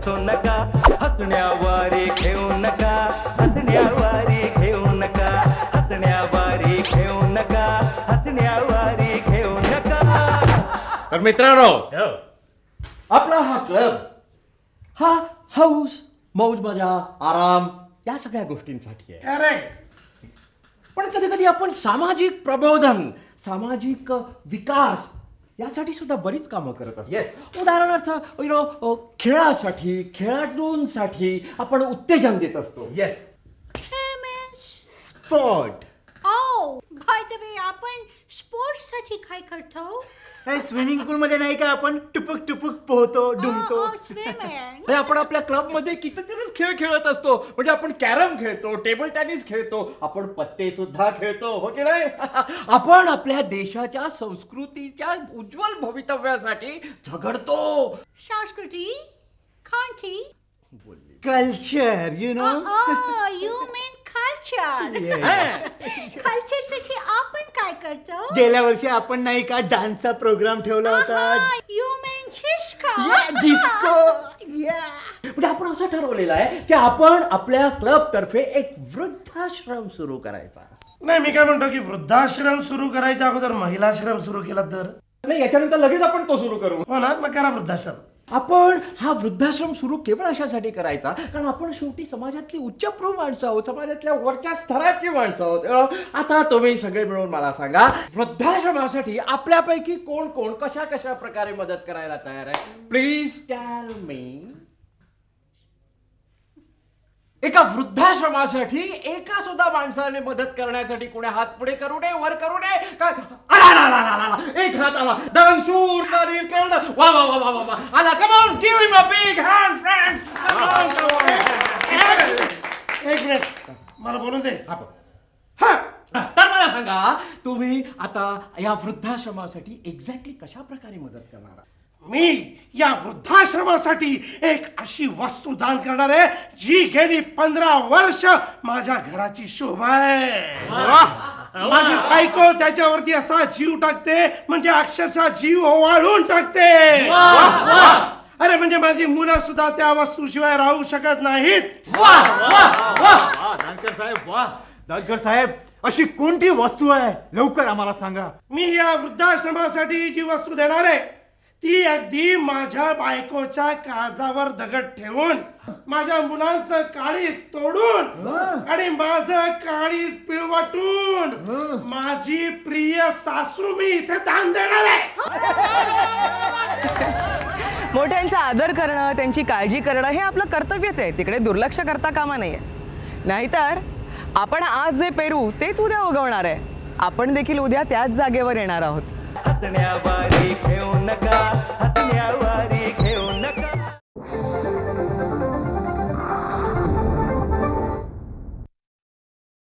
बसू नका हसण्यावारे घेऊ नका हसण्यावारे घेऊ नका हसण्यावारे घेऊ नका हसण्यावारे घेऊ नका. तर मित्रांनो आपला हा क्लब हा हाऊस मौज मजा आराम या सगळ्या गोष्टींसाठी आहे. करेक्ट पण कधी कधी आपण सामाजिक प्रबोधन सामाजिक विकास यासाठी सुद्धा बरीच कामं करत असतो Yes. उदाहरणार्थ यु नो खेळासाठी खेळाडूंसाठी आपण उत्तेजन देत असतो. येस स्पॉट आपण स्पोर्ट्ससाठी काय करतो? स्विमिंग पूल मध्ये नाही का आपण टुपुक टुपुक पोहतो डुंबतो. स्विमिंग आपण आपल्या क्लबमध्ये कितीतरीच खेळ खेळत असतो. म्हणजे आपण कॅरम खेळतो टेबल टेनिस खेळतो आपण पत्ते सुद्धा खेळतो हो की नाही? आपण आपल्या देशाच्या संस्कृतीच्या उज्ज्वल भवितव्यासाठी झगडतो. संस्कृती कोणती culture you know you mean culture कल्चरसाठी आपण काय करतो? गेल्या वर्षी आपण नाही का डान्सचा प्रोग्राम ठेवला होता? यू मीन डिस्को म्हणजे आपण असं ठरवलेलं आहे की आपण आपल्या क्लब तर्फे एक वृद्धाश्रम सुरू करायचा. नाही मी काय म्हणतो की वृद्धाश्रम सुरू करायच्या अगोदर महिलाश्रम सुरू केला तर? नाही याच्यानंतर लगेच आपण तो सुरू करू. हो ना मग करा वृद्धाश्रम. आपण हा वृद्धाश्रम सुरू केवळ अशासाठी करायचा? कारण आपण शेवटी समाजातली उच्चप्रू माणसं आहोत समाजातल्या वरच्या स्तरातली माणसं आहोत. आता तुम्ही सगळे मिळून मला सांगा वृद्धाश्रमासाठी आपल्यापैकी कोण कोण कशा कशा प्रकारे मदत करायला तयार आहे? प्लीज टॅल मी एका वृद्धाश्रमासाठी एका सुद्धा माणसाने मदत करण्यासाठी कोणी हात पुढे करू नये वर करू नये? का आला, आला, आला, आला, आला. एक हात आला दानशूर करील करणं वा वा वा वा वा वा आला come on give him a big hand friends come on come on एक मिनिट मला बोलून दे हा, तर मला सांगा तुम्ही आता या वृद्धाश्रमासाठी एक्झॅक्टली कशा प्रकारे मदत करणार आहात? मी या वृद्धाश्रमासाठी एक अशी वस्तू दान करणार आहे जी गेली पंधरा वर्ष माझ्या घराची शोभा आहे माझी बायको त्याच्यावरती असा जीव टाकते म्हणजे अक्षरशः जीव ओवाळून टाकते. अरे म्हणजे माझी मुलं सुद्धा त्या वस्तूशिवाय राहू शकत नाहीत. साहेब वा. साहेब अशी कोणती वस्तू आहे? लवकर आम्हाला सांगा. मी या वृद्धाश्रमासाठी जी वस्तू देणार आहे ती अगदी माझ्या बायकोच्या काळजावर दगड ठेवून माझ्या मुलांचं काळीज तोडून आणि माझं काळीज पिळवटून माझी प्रिय सासू मी इथे दान देणार आहे. मोठ्यांचा आदर करणं त्यांची काळजी करणं हे आपलं कर्तव्यच आहे. तिकडे दुर्लक्ष करता कामा नये. नाहीतर आपण आज जे पेरू तेच उद्या उगवणार आहे. आपण देखील उद्या त्याच जागेवर येणार आहोत. हसण्यावारे घेऊ नका हसण्यावारे